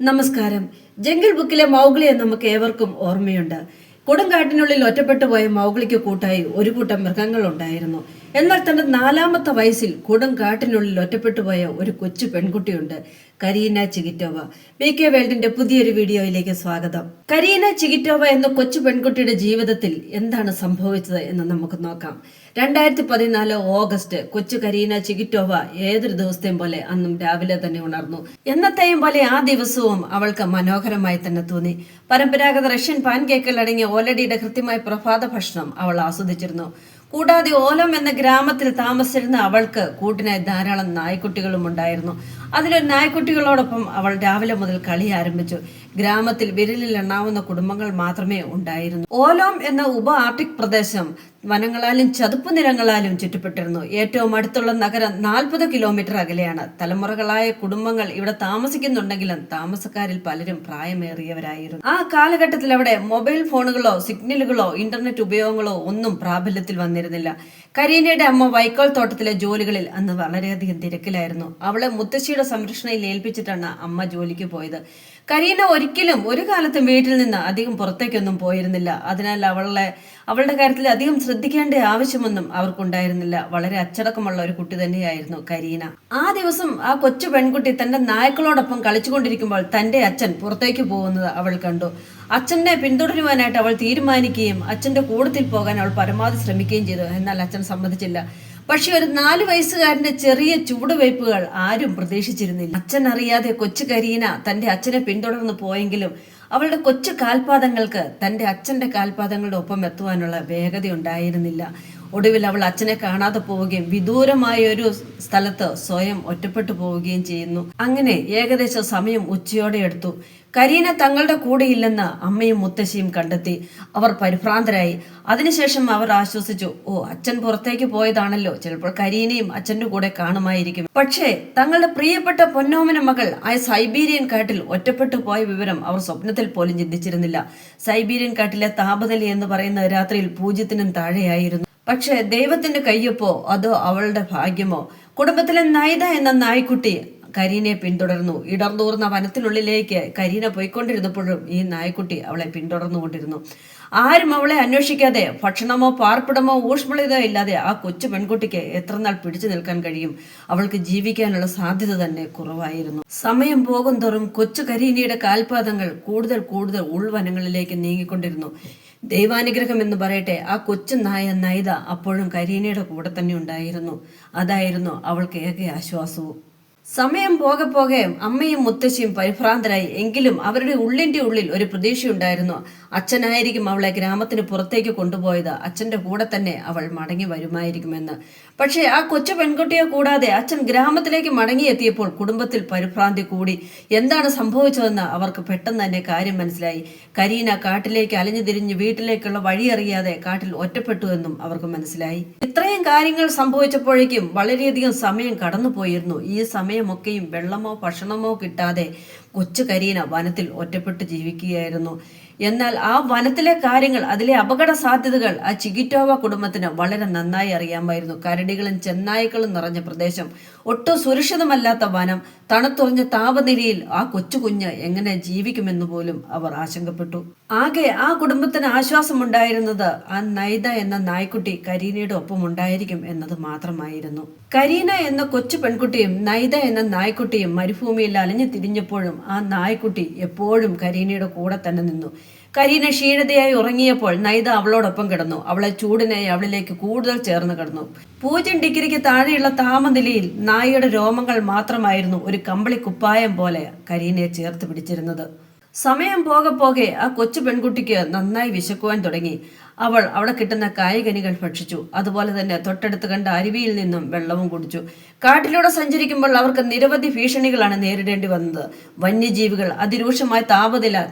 നമസ്കാരം. ജംഗിൾ ബുക്കിലെ മൗഗ്ലിയെ നമുക്ക് ഏവർക്കും ഓർമ്മയുണ്ട്. കൊടുങ്കാട്ടിനുള്ളിൽ ഒറ്റപ്പെട്ടു പോയ മൗഗ്ലിക്ക് കൂട്ടായി ഒരു കൂട്ടം മൃഗങ്ങൾ ഉണ്ടായിരുന്നു എന്നാൽ തന്റെ നാലാമത്തെ വയസ്സിൽ കൊടുങ്കാട്ടിനുള്ളിൽ ഒറ്റപ്പെട്ടു പോയ ഒരു കൊച്ചു പെൺകുട്ടിയുണ്ട് കരീന ചിഗിറ്റോവ ബി കെ വേൾഡിന്റെ പുതിയൊരു വീഡിയോയിലേക്ക് സ്വാഗതം. കരീന ചിഗിറ്റോവ എന്ന കൊച്ചു പെൺകുട്ടിയുടെ ജീവിതത്തിൽ എന്താണ് സംഭവിച്ചത് എന്ന് നമുക്ക് നോക്കാം. രണ്ടായിരത്തി പതിനാല് ഓഗസ്റ്റ് കൊച്ചു കരീന ചിഗിറ്റോവ ഏതൊരു ദിവസത്തെയും പോലെ അന്നും രാവിലെ തന്നെ ഉണർന്നു. എന്നത്തെയും പോലെ ആ ദിവസവും അവൾക്ക് മനോഹരമായി തന്നെ തോന്നി. പരമ്പരാഗത റഷ്യൻ പാൻ കേക്കുകൾ അടങ്ങിയ ഓലടിയുടെ കൃത്യമായ പ്രഭാത ഭക്ഷണം അവൾ ആസ്വദിച്ചിരുന്നു. കൂടാതെ ഓലം എന്ന ഗ്രാമത്തിൽ താമസിച്ചിരുന്ന അവൾക്ക് കൂട്ടിനായി ധാരാളം നായ്ക്കുട്ടികളും ഉണ്ടായിരുന്നു. അതിലൊരു നായ്ക്കുട്ടികളോടൊപ്പം അവൾ രാവിലെ മുതൽ കളി ആരംഭിച്ചു. ഗ്രാമത്തിൽ വിരലിൽ എണ്ണാവുന്ന കുടുംബങ്ങൾ മാത്രമേ ഉണ്ടായിരുന്നു. ഓലോം എന്ന ഉപ ആർട്ടിക് പ്രദേശം വനങ്ങളാലും ചതുപ്പ് നിലങ്ങളാലും ചുറ്റപ്പെട്ടിരുന്നു. ഏറ്റവും അടുത്തുള്ള നഗരം നാൽപ്പത് കിലോമീറ്റർ അകലെയാണ്. തലമുറകളായ കുടുംബങ്ങൾ ഇവിടെ താമസിക്കുന്നുണ്ടെങ്കിലും താമസക്കാരിൽ പലരും പ്രായമേറിയവരായിരുന്നു. ആ കാലഘട്ടത്തിൽ അവിടെ മൊബൈൽ ഫോണുകളോ സിഗ്നലുകളോ ഇന്റർനെറ്റ് ഉപയോഗങ്ങളോ ഒന്നും പ്രാബല്യത്തിൽ വന്നിരുന്നില്ല. കരീനയുടെ അമ്മ വൈക്കോൽ തോട്ടത്തിലെ ജോലികളിൽ അന്ന് വളരെയധികം തിരക്കിലായിരുന്നു. അവളെ മുത്തശ്ശിയുടെ സംരക്ഷണയിൽ ഏൽപ്പിച്ചിട്ടാണ് അമ്മ ജോലിക്ക് പോയത്. കരീന ഒരിക്കലും ഒരു കാലത്തും വീട്ടിൽ നിന്ന് അധികം പുറത്തേക്കൊന്നും പോയിരുന്നില്ല. അതിനാൽ അവളെ അവളുടെ കാര്യത്തിൽ അധികം ശ്രദ്ധിക്കേണ്ട ആവശ്യമൊന്നും അവർക്കുണ്ടായിരുന്നില്ല. വളരെ അച്ചടക്കമുള്ള ഒരു കുട്ടി തന്നെയായിരുന്നു കരീന. ആ ദിവസം ആ കൊച്ചു പെൺകുട്ടി തന്റെ നായ്ക്കളോടൊപ്പം കളിച്ചുകൊണ്ടിരിക്കുമ്പോൾ തന്റെ അച്ഛൻ പുറത്തേക്ക് പോകുന്നത് അവൾ കണ്ടു. അച്ഛനെ പിന്തുടരുവാനായിട്ട് അവൾ തീരുമാനിക്കുകയും അച്ഛന്റെ കൂടത്തിൽ പോകാൻ അവൾ പരമാവധി ശ്രമിക്കുകയും ചെയ്തു. എന്നാൽ അച്ഛൻ സമ്മതിച്ചില്ല. പക്ഷെ ഒരു നാല് വയസ്സുകാരന്റെ ചെറിയ ചുവടുവയ്പ്പുകൾ ആരും പ്രതീക്ഷിച്ചിരുന്നില്ല. അച്ഛൻ അറിയാതെ കൊച്ചു കരീന തന്റെ അച്ഛനെ പിന്തുടർന്ന് പോയെങ്കിലും അവളുടെ കൊച്ചു കാൽപാദങ്ങൾക്ക് തന്റെ അച്ഛന്റെ കാൽപാദങ്ങളുടെ ഒപ്പം എത്തുവാനുള്ള വേഗത ഉണ്ടായിരുന്നില്ല ഒടുവിൽ അവൾ അച്ഛനെ കാണാതെ പോവുകയും വിദൂരമായ ഒരു സ്ഥലത്ത് സ്വയം ഒറ്റപ്പെട്ടു പോവുകയും ചെയ്യുന്നു. അങ്ങനെ ഏകദേശം സമയം ഉച്ചയോടെ എടുത്തു. കരീന തങ്ങളുടെ കൂടെയില്ലെന്ന് അമ്മയും മുത്തശ്ശിയും കണ്ടെത്തി. അവർ പരിഭ്രാന്തരായി. അതിനുശേഷം അവർ ആശ്വസിച്ചു. ഓ അച്ഛൻ പുറത്തേക്ക് പോയതാണല്ലോ. ചിലപ്പോൾ കരീനയും അച്ഛന്റെ കൂടെ കാണുമായിരിക്കും. പക്ഷേ തങ്ങളുടെ പ്രിയപ്പെട്ട പൊന്നോമന മകൾ ആ സൈബീരിയൻ കാട്ടിൽ ഒറ്റപ്പെട്ടു പോയ വിവരം അവർ സ്വപ്നത്തിൽ പോലും ചിന്തിച്ചിരുന്നില്ല. സൈബീരിയൻ കാട്ടിലെ താപനില എന്ന് പറയുന്ന രാത്രിയിൽ പൂജ്യത്തിനും താഴെയായിരുന്നു. പക്ഷേ ദൈവത്തിന്റെ കയ്യൊപ്പോ അതോ അവളുടെ ഭാഗ്യമോ? കുടുംബത്തിലെ നൈത എന്ന നായ്ക്കുട്ടി കരീനയെ പിന്തുടർന്നു. ഇടർന്നൂർന്ന വനത്തിനുള്ളിലേക്ക് കരീന പോയിക്കൊണ്ടിരുന്നപ്പോഴും ഈ നായ്ക്കുട്ടി അവളെ പിന്തുടർന്നുകൊണ്ടിരുന്നു. ആരും അവളെ അന്വേഷിക്കാതെ ഭക്ഷണമോ പാർപ്പിടമോ ഊഷ്മളിതോ ഇല്ലാതെ ആ കൊച്ചു പെൺകുട്ടിക്ക് എത്ര നാൾ പിടിച്ചു നിൽക്കാൻ കഴിയും? അവൾക്ക് ജീവിക്കാനുള്ള സാധ്യത തന്നെ കുറവായിരുന്നു. സമയം പോകും തോറും കൊച്ചു കരീനയുടെ കാൽപാദങ്ങൾ കൂടുതൽ കൂടുതൽ ഉൾവനങ്ങളിലേക്ക് നീങ്ങിക്കൊണ്ടിരുന്നു. ദൈവാനുഗ്രഹം എന്ന് പറയട്ടെ ആ കൊച്ചു നായ നൈത അപ്പോഴും കരീനയുടെ കൂടെ തന്നെ ഉണ്ടായിരുന്നു. അതായിരുന്നു അവൾക്ക് ഏക ആശ്വാസവും. സമയം പോകെ പോകെ അമ്മയും മുത്തശ്ശിയും പരിഭ്രാന്തരായി. എങ്കിലും അവരുടെ ഉള്ളിന്റെ ഉള്ളിൽ ഒരു പ്രതീക്ഷയുണ്ടായിരുന്നു. അച്ഛനായിരിക്കും അവളെ ഗ്രാമത്തിന് പുറത്തേക്ക് കൊണ്ടുപോയത്. അച്ഛന്റെ കൂടെ തന്നെ അവൾ മടങ്ങി വരുമായിരിക്കുമെന്ന്. പക്ഷേ ആ കൊച്ചു പെൺകുട്ടിയെ കൂടാതെ അച്ഛൻ ഗ്രാമത്തിലേക്ക് മടങ്ങിയെത്തിയപ്പോൾ കുടുംബത്തിൽ പരിഭ്രാന്തി കൂടി. എന്താണ് സംഭവിച്ചതെന്ന് അവർക്ക് പെട്ടെന്ന് തന്നെ കാര്യം മനസ്സിലായി. കരീന കാട്ടിലേക്ക് അലഞ്ഞു തിരിഞ്ഞ് വീട്ടിലേക്കുള്ള വഴിയറിയാതെ കാട്ടിൽ ഒറ്റപ്പെട്ടു എന്നും അവർക്ക് മനസ്സിലായി. ഇത്രയും കാര്യങ്ങൾ സംഭവിച്ചപ്പോഴേക്കും വളരെയധികം സമയം കടന്നുപോയിരുന്നു. ഈ സമയമൊക്കെയും വെള്ളമോ ഭക്ഷണമോ കിട്ടാതെ കൊച്ചു കരീന വനത്തിൽ ഒറ്റപ്പെട്ട് ജീവിക്കുകയായിരുന്നു. എന്നാൽ ആ വനത്തിലെ കാര്യങ്ങൾ അതിലെ അപകട സാധ്യതകൾ ആ ചികിറ്റോവ കുടുംബത്തിന് വളരെ നന്നായി അറിയാമായിരുന്നു. കരടികളും ചെന്നായ്ക്കളും നിറഞ്ഞ പ്രദേശം ഒട്ടും സുരക്ഷിതമല്ലാത്ത വനം തണുത്തുറഞ്ഞ താപനിലയിൽ ആ കൊച്ചു കുഞ്ഞ് എങ്ങനെ ജീവിക്കുമെന്ന് പോലും അവർ ആശങ്കപ്പെട്ടു. ആകെ ആ കുടുംബത്തിന് ആശ്വാസമുണ്ടായിരുന്നത് ആ നൈത എന്ന നായ്ക്കുട്ടി കരീനയുടെ ഒപ്പം ഉണ്ടായിരിക്കും എന്നത് മാത്രമായിരുന്നു. കരീന എന്ന കൊച്ചു പെൺകുട്ടിയും നൈത എന്ന നായ്ക്കുട്ടിയും മരുഭൂമിയിൽ അലഞ്ഞു തിരിഞ്ഞപ്പോഴും ആ നായ്ക്കുട്ടി എപ്പോഴും കരീനയുടെ കൂടെ തന്നെ നിന്നു. കരീന ക്ഷീണിതയായി ഉറങ്ങിയപ്പോൾ നൈത അവളോടൊപ്പം കിടന്നു. അവളെ ചൂടിനായി അവളിലേക്ക് കൂടുതൽ ചേർന്ന് കിടന്നു. പൂജ്യം ഡിഗ്രിക്ക് താഴെയുള്ള താമനിലയിൽ നായയുടെ രോമങ്ങൾ മാത്രമായിരുന്നു ഒരു കമ്പിളി കുപ്പായം പോലെ കരീനയെ ചേർത്ത് പിടിച്ചിരുന്നത്. സമയം പോകെ പോകെ ആ കൊച്ചു പെൺകുട്ടിക്ക് നന്നായി വിശക്കുവാൻ തുടങ്ങി. അവൾ അവിടെ കിട്ടുന്ന കായ്കനികൾ ഭക്ഷിച്ചു. അതുപോലെ തന്നെ തൊട്ടടുത്ത് കണ്ട അരുവിയിൽ നിന്നും വെള്ളവും കുടിച്ചു. കാട്ടിലൂടെ സഞ്ചരിക്കുമ്പോൾ അവർക്ക് നിരവധി ഭീഷണികളാണ് നേരിടേണ്ടി വന്നത്. വന്യജീവികൾ അതിരൂക്ഷമായ താപനില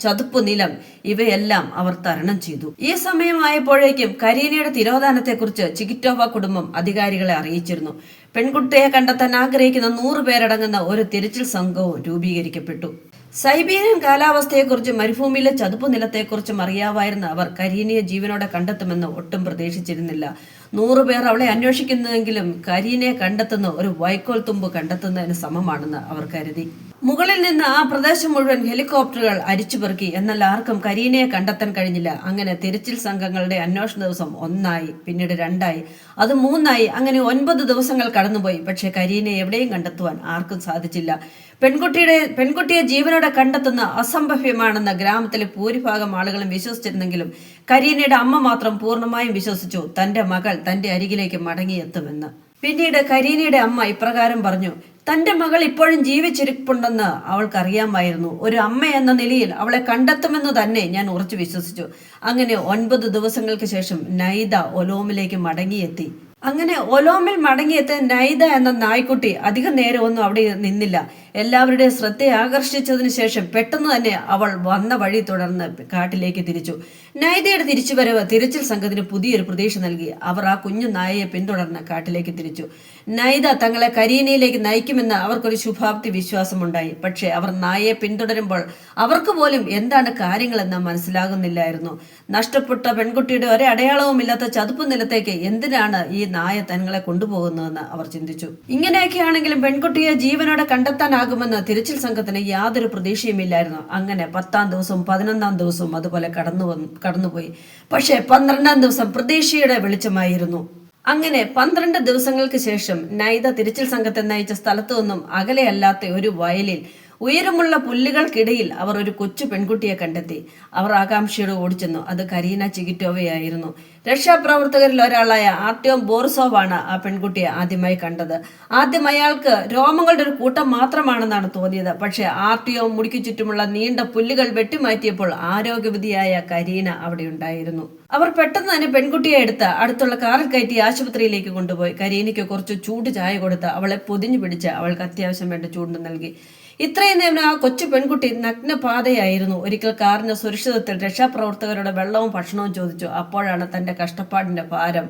ചതുപ്പ് നിലം ഇവയെല്ലാം അവർ തരണം ചെയ്തു. ഈ സമയമായപ്പോഴേക്കും കരീനയുടെ തിരോധാനത്തെക്കുറിച്ച് ചികിറ്റോവ കുടുംബം അധികാരികളെ അറിയിച്ചിരുന്നു. പെൺകുട്ടിയെ കണ്ടെത്താൻ ആഗ്രഹിക്കുന്ന നൂറ് പേരടങ്ങുന്ന ഒരു തിരച്ചിൽ സംഘവും രൂപീകരിക്കപ്പെട്ടു. സൈബീരിയൻ കാലാവസ്ഥയെക്കുറിച്ചും മരുഭൂമിയിലെ ചതുപ്പ് നിലത്തെക്കുറിച്ചും അറിയാമായിരുന്ന അവർ കരീനയെ ജീവനോടെ കണ്ടെത്തുമെന്ന് ഒട്ടും പ്രതീക്ഷിച്ചിരുന്നില്ല. നൂറുപേർ അവളെ അന്വേഷിക്കുന്നതെങ്കിലും കരീനയെ കണ്ടെത്തുന്ന ഒരു വൈക്കോൽ തുമ്പ് കണ്ടെത്തുന്നതിന് സമമാണെന്ന് അവർ കരുതി. മുകളിൽ നിന്ന് ആ പ്രദേശം മുഴുവൻ ഹെലികോപ്റ്ററുകൾ അരിച്ചുപെറുക്കി. എന്നാൽ ആർക്കും കരീനയെ കണ്ടെത്താൻ കഴിഞ്ഞില്ല. അങ്ങനെ തിരച്ചിൽ സംഘങ്ങളുടെ അന്വേഷണ ദിവസം ഒന്നായി പിന്നീട് രണ്ടായി. അത് മൂന്നായി. അങ്ങനെ ഒൻപത് ദിവസങ്ങൾ കടന്നുപോയി. പക്ഷേ കരീനയെ എവിടെയും കണ്ടെത്തുവാൻ ആർക്കും സാധിച്ചില്ല. പെൺകുട്ടിയുടെ പെൺകുട്ടിയെ ജീവനോടെ കണ്ടെത്തുന്ന അസംഭവ്യമാണെന്ന് ഗ്രാമത്തിലെ ഭൂരിഭാഗം ആളുകളും വിശ്വസിച്ചിരുന്നെങ്കിലും കരീനയുടെ അമ്മ മാത്രം പൂർണമായും വിശ്വസിച്ചു തന്റെ മകൾ തന്റെ അരികിലേക്ക് മടങ്ങിയെത്തുമെന്ന്. പിന്നീട് കരീനയുടെ അമ്മ ഇപ്രകാരം പറഞ്ഞു തന്റെ മകൾ ഇപ്പോഴും ജീവിച്ചിരിപ്പുണ്ടെന്ന് അവൾക്കറിയാമായിരുന്നു. ഒരു അമ്മ എന്ന നിലയിൽ അവളെ കണ്ടെത്തുമെന്ന് തന്നെ ഞാൻ ഉറച്ചു വിശ്വസിച്ചു. അങ്ങനെ ഒൻപത് ദിവസങ്ങൾക്ക് ശേഷം നൈദ ഒലോമിലേക്ക് മടങ്ങിയെത്തി. അങ്ങനെ ഒലോമിൽ മടങ്ങിയെത്തിയ നൈദ എന്ന നായ്ക്കുട്ടി അധികം നേരമൊന്നും അവിടെ നിന്നില്ല. എല്ലാവരുടെയും ശ്രദ്ധയെ ആകർഷിച്ചതിന് ശേഷം പെട്ടെന്ന് തന്നെ അവൾ വന്ന വഴി തുടർന്ന് കാട്ടിലേക്ക് തിരിച്ചു. നൈദയുടെ തിരിച്ചുവരവ് തിരച്ചിൽ സംഘത്തിന് പുതിയൊരു പ്രതീക്ഷ നൽകി. അവർ ആ കുഞ്ഞു നായയെ പിന്തുടർന്ന് കാട്ടിലേക്ക് തിരിച്ചു. നൈദ തങ്ങളെ കരീനയിലേക്ക് നയിക്കുമെന്ന് അവർക്കൊരു ശുഭാപ്തി വിശ്വാസമുണ്ടായി. പക്ഷേ അവർ നായയെ പിന്തുടരുമ്പോൾ അവർക്ക് പോലും എന്താണ് കാര്യങ്ങളെന്ന് മനസ്സിലാകുന്നില്ലായിരുന്നു. നഷ്ടപ്പെട്ട പെൺകുട്ടിയുടെ ഒരേ അടയാളവുമില്ലാത്ത ചതുപ്പ് നിലത്തേക്ക് എന്തിനാണ് ഈ നായ തങ്ങളെ കൊണ്ടുപോകുന്നതെന്ന് അവർ ചിന്തിച്ചു. ഇങ്ങനെയൊക്കെയാണെങ്കിലും പെൺകുട്ടിയെ ജീവനോടെ കണ്ടെത്താനാകുമെന്ന് തിരച്ചിൽ സംഘത്തിന് യാതൊരു പ്രതീക്ഷയുമില്ലായിരുന്നു. അങ്ങനെ പത്താം ദിവസവും പതിനൊന്നാം ദിവസവും അതുപോലെ കടന്നു വന്നു കടന്നുപോയി. പക്ഷേ പന്ത്രണ്ടാം ദിവസം പ്രതീക്ഷയുടെ വെളിച്ചമായിരുന്നു. അങ്ങനെ പന്ത്രണ്ട് ദിവസങ്ങൾക്ക് ശേഷം നൈത തിരച്ചിൽ സംഘത്തെ നയിച്ച സ്ഥലത്തു നിന്നും അകലെയല്ലാത്ത ഒരു വയലിൽ ഉയരമുള്ള പുല്ലുകൾക്കിടയിൽ അവർ ഒരു കൊച്ചു പെൺകുട്ടിയെ കണ്ടെത്തി. അവർ ആകാംക്ഷയോട് ഓടിച്ചെന്നു. അത് കരീന ചികിറ്റോവയായിരുന്നു. രക്ഷാപ്രവർത്തകരിൽ ഒരാളായ ആർട്ടിയോം ബോറിസോവാണ് ആ പെൺകുട്ടിയെ ആദ്യമായി കണ്ടത്. ആദ്യം അയാൾക്ക് രോമങ്ങളുടെ ഒരു കൂട്ടം മാത്രമാണെന്നാണ് തോന്നിയത്. പക്ഷേ ആർട്ടിയോം മുടിക്കു ചുറ്റുമുള്ള നീണ്ട പുല്ലുകൾ വെട്ടിമാറ്റിയപ്പോൾ ആരോഗ്യവതിയായ കരീന അവിടെ ഉണ്ടായിരുന്നു അവർ പെട്ടെന്ന് തന്നെ പെൺകുട്ടിയെ എടുത്ത് അടുത്തുള്ള കാറിൽ കയറ്റി ആശുപത്രിയിലേക്ക് കൊണ്ടുപോയി. കരീനയ്ക്ക് കുറച്ച് ചൂട് ചായ കൊടുത്ത് അവളെ പൊതിഞ്ഞു പിടിച്ച് അവൾക്ക് അത്യാവശ്യം വേണ്ട ചൂട് നൽകി. ഇത്രയും നേരം ആ കൊച്ചു പെൺകുട്ടി നഗ്നപാതയായിരുന്നു. ഒരിക്കൽ കാറിന്റെ സുരക്ഷിതത്തിൽ രക്ഷാപ്രവർത്തകരുടെ വെള്ളവും ഭക്ഷണവും ചോദിച്ചു. അപ്പോഴാണ് തന്റെ കഷ്ടപ്പാടിന്റെ ഭാരം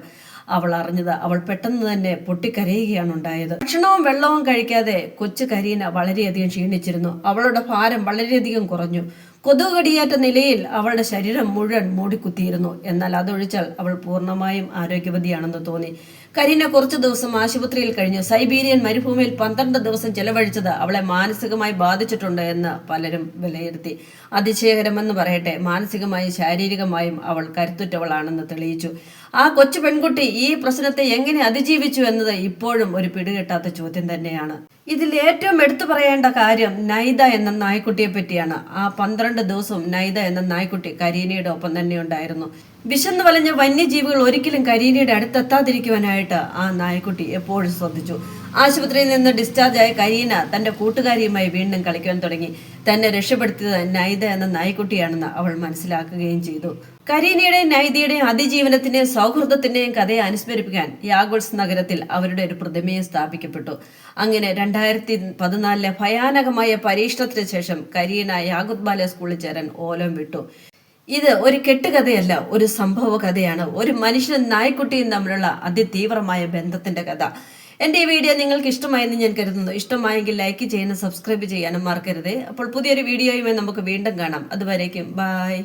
അവൾ അറിഞ്ഞത്. അവൾ പെട്ടെന്ന് തന്നെ പൊട്ടിക്കരയുകയാണ് ഉണ്ടായത്. ഭക്ഷണവും വെള്ളവും കഴിക്കാതെ കൊച്ചു കരീന വളരെയധികം ക്ഷീണിച്ചിരുന്നു. അവളുടെ ഭാരം വളരെയധികം കുറഞ്ഞു. കൊതുകടിയേറ്റ നിലയിൽ അവളുടെ ശരീരം മുഴുവൻ മൂടിക്കുത്തിയിരുന്നു. എന്നാൽ അതൊഴിച്ചാൽ അവൾ പൂർണമായും ആരോഗ്യവതിയാണെന്ന് തോന്നി. കരീന കുറച്ചു ദിവസം ആശുപത്രിയിൽ കഴിഞ്ഞു. സൈബീരിയൻ മരുഭൂമിയിൽ പന്ത്രണ്ട് ദിവസം ചെലവഴിച്ചത് അവളെ മാനസികമായി ബാധിച്ചിട്ടുണ്ട് എന്ന് പലരും വിലയിരുത്തി. അതിശയകരമെന്ന് പറയട്ടെ മാനസികമായും ശാരീരികമായും അവൾ കരുത്തുറ്റവളാണെന്ന് തെളിയിച്ചു. ആ കൊച്ചു പെൺകുട്ടി ഈ പ്രശ്നത്തെ എങ്ങനെ അതിജീവിച്ചു എന്നത് ഇപ്പോഴും ഒരു പിടികിട്ടാത്ത ചോദ്യം തന്നെയാണ്. ഇതിൽ ഏറ്റവും എടുത്തു പറയേണ്ട കാര്യം നൈദ എന്ന നായ്ക്കുട്ടിയെ പറ്റിയാണ്. ആ പന്ത്രണ്ട് ദിവസവും നൈദ എന്ന നായ്ക്കുട്ടി കരീനയുടെ ഒപ്പം തന്നെ ഉണ്ടായിരുന്നു. വിശന്ന് വലഞ്ഞ വന്യജീവികൾ ഒരിക്കലും കരീനയുടെ അടുത്തെത്താതിരിക്കുവാനായിട്ട് ആ നായ്ക്കുട്ടി എപ്പോഴും ശ്രദ്ധിച്ചു. ആശുപത്രിയിൽ നിന്ന് ഡിസ്ചാർജ് ആയ കരീന തന്റെ കൂട്ടുകാരിയുമായി വീണ്ടും കളിക്കാൻ തുടങ്ങി. തന്നെ രക്ഷപ്പെടുത്തിയത് നൈദ എന്ന നായ്ക്കുട്ടിയാണെന്ന് അവൾ മനസ്സിലാക്കുകയും ചെയ്തു. കരീനയുടെയും നൈദയുടെയും അതിജീവനത്തിന്റെയും സൗഹൃദത്തിന്റെയും കഥയെ അനുസ്മരിപ്പിക്കാൻ യാഗോൾസ് നഗരത്തിൽ അവരുടെ ഒരു പ്രതിമയും സ്ഥാപിക്കപ്പെട്ടു. അങ്ങനെ രണ്ടായിരത്തി പതിനാലിലെ ഭയാനകമായ പരീക്ഷണത്തിന് ശേഷം കരീന യാഗുത് ബാല സ്കൂളിൽ ചേരാൻ ഓലം വിട്ടു. ഇത് ഒരു കെട്ടുകഥയല്ല ഒരു സംഭവ കഥയാണ് ഒരു മനുഷ്യനും നായ്ക്കുട്ടിയും തമ്മിലുള്ള അതിതീവ്രമായ ബന്ധത്തിന്റെ കഥ. എന്റെ ഈ വീഡിയോ നിങ്ങൾക്ക് ഇഷ്ടമായെന്ന് ഞാൻ കരുതുന്നു. ഇഷ്ടമായെങ്കിൽ ലൈക്ക് ചെയ്യാനും സബ്സ്ക്രൈബ് ചെയ്യാനും മറക്കരുത്. അപ്പോൾ പുതിയൊരു വീഡിയോയുമായി നമുക്ക് വീണ്ടും കാണാം. അതുവരേക്കും ബായ്